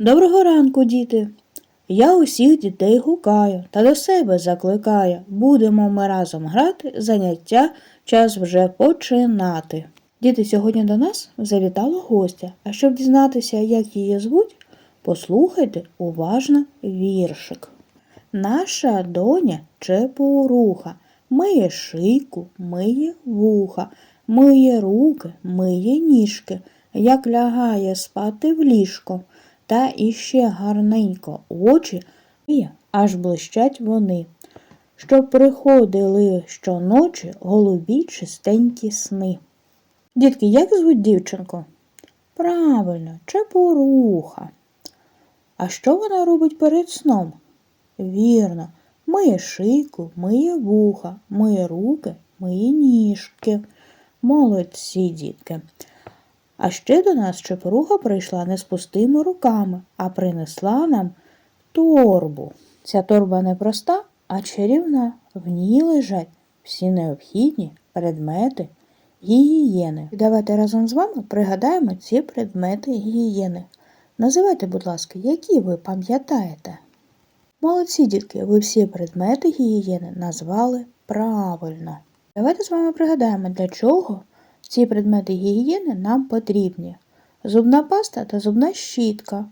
Доброго ранку, діти! Я усіх дітей гукаю та до себе закликаю. Будемо ми разом грати, заняття час вже починати. Діти, сьогодні до нас завітала гостя, а щоб дізнатися, як її звуть, послухайте уважно віршик. Наша доня чепуруха, миє шийку, миє вуха, миє руки, миє ніжки, як лягає спати в ліжко, та іще гарненько очі миє, аж блищать вони, щоб приходили щоночі голубі чистенькі сни. Дітки, як звуть дівчинку? Правильно, чепуруха. А що вона робить перед сном? Вірно, миє шийку, миє вуха, миє руки, миє ніжки. Молодці, дітки. А ще до нас чепуруха прийшла не з пустими руками, а принесла нам торбу. Ця торба не проста, а чарівна. В ній лежать всі необхідні предмети гігієни. І давайте разом з вами пригадаємо ці предмети гігієни. Називайте, будь ласка, які ви пам'ятаєте? Молодці, дітки, ви всі предмети гігієни назвали правильно. Давайте з вами пригадаємо, для чого ці предмети гігієни нам потрібні. Зубна паста та зубна щітка.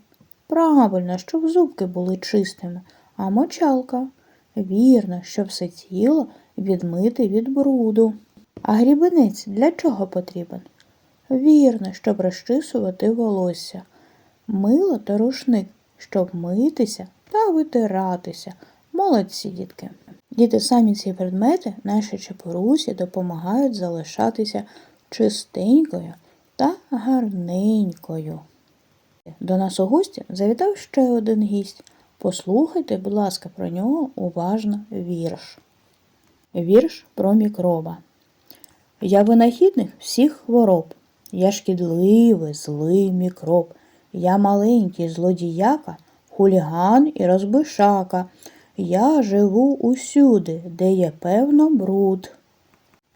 Правильно, щоб зубки були чистими, а мочалка. Вірно, щоб все тіло відмити від бруду. А грібенець для чого потрібен? Вірно, щоб розчисувати волосся. Мило та рушник, щоб митися та витиратися. Молодці, дітки. Діти самі ці предмети нашій чепурусі допомагають залишатися чистенькою та гарненькою. До нас у гості завітав ще один гість. Послухайте, будь ласка, про нього уважно вірш. Вірш про мікроба. Я винахідник всіх хвороб. Я шкідливий, злий мікроб. Я маленький злодіяка, хуліган і розбишака. Я живу усюди, де є певно бруд.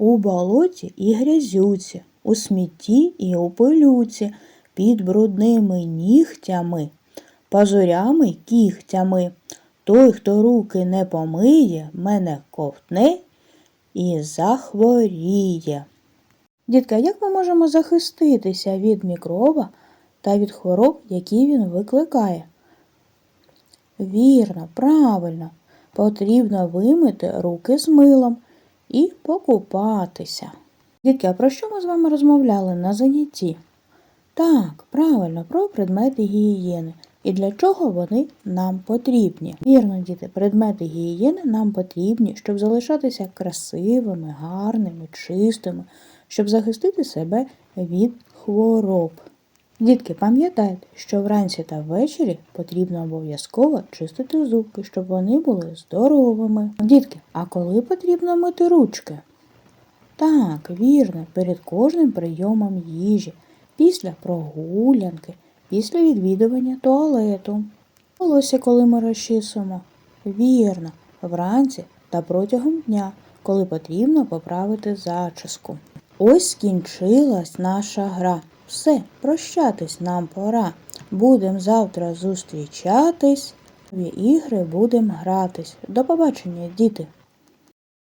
У болоті і грязюці, у смітті і у пилюці, під брудними нігтями, пазурями кігтями. Той, хто руки не помиє, мене ковтне і захворіє. Дітка, як ми можемо захиститися від мікроба та від хвороб, які він викликає? Вірно, правильно, потрібно вимити руки з милом і покупатися. Дітки, а про що ми з вами розмовляли на занятті? Так, правильно, про предмети гігієни і для чого вони нам потрібні. Вірно, діти, предмети гігієни нам потрібні, щоб залишатися красивими, гарними, чистими, щоб захистити себе від хвороб. Дітки, пам'ятайте, що вранці та ввечері потрібно обов'язково чистити зубки, щоб вони були здоровими. Дітки, а коли потрібно мити ручки? Так, вірно, перед кожним прийомом їжі, після прогулянки, після відвідування туалету. Волосся, коли ми розчісуємо. Вірно, вранці та протягом дня, коли потрібно поправити зачіску. Ось скінчилась наша гра. Все, прощатись нам пора. Будем завтра зустрічатись, в ігри будем гратись. До побачення, діти!